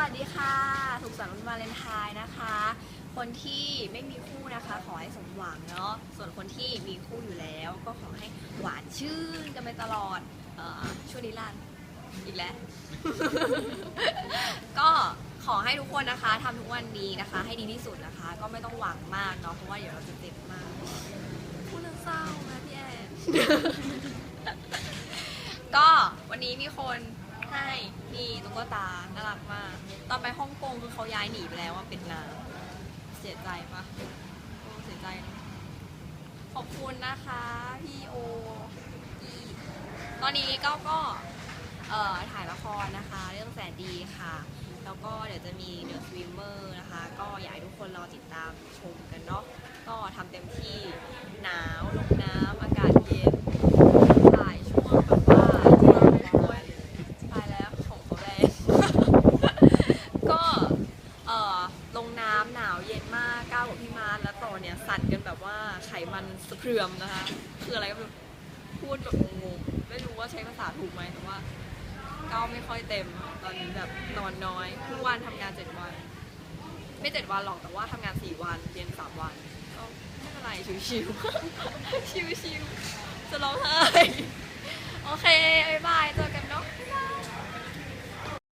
วัสดีค่ะสุขสันต์วันวาเลนไทน์นะคะ คนที่ไม่มีคู่นะคะขอให้สมหวังเนาะส่วนคนที่มีคู่อยู่แล้ว ก็ขอให้หวานชื่นกันไปตลอดออช่วงนี้ลันอีกแล้ว ก็ขอให้ทุกคนนะคะทำทุกวันนี้นะคะ ให้ดีที่สุดนะคะ ก็ไม่ต้องหวังมากเนาะเพราะว่าเดี๋ยวเราจะเจ็บมากพูดเรื่องเศร้านะพี่แอนก็วันนี้มีคน ให้นี่ตุ๊กตา น่ารักมาก ตอนไปฮ่องกงคือเขาย้ายหนีไปแล้วว่าเป็นนางเสียใจปะโอ้เสียใจนะขอบคุณนะคะ พี่โออีตอนนี้ก็ก็เอ่อถ่ายละครนะคะ เรื่องแสนดีค่ะ แล้วก็เดี๋ยวจะมี The Swimmer นะคะ ก็อยากให้ทุกคนรอติดตามชมกันเนาะ ก็ทำเต็มที่หนาวลงน้ำอากาศเย็น ถ่ายช่วงแบบว่าโอ๊ยตายแล้วของเขาแรง ก็เอ่อลงน้ำหนาวเย็นมากก้าวกับ พี่มาร์ทแล้วต่อเนี่ยสั่นกันแบบว่าไขมันสะเพรื่อมนะคะ คืออะไรก็ไม่รู้พูดแบบงงๆไม่รู้ว่าใช้ภาษาถูกไหมแต่ว่าก้าวไม่ค่อยเต็มตอนนี้แบบนอนน้อยทุกวันทำงานเจ็ดวัน ไม่เจ็ดวันหรอกแต่ว่าทำงานสี่วันเรียนสามวันก็ไม่เป็นไรชิวๆ ชิวๆจะร้องไห้โอเคบ๊ายบายเจอกัน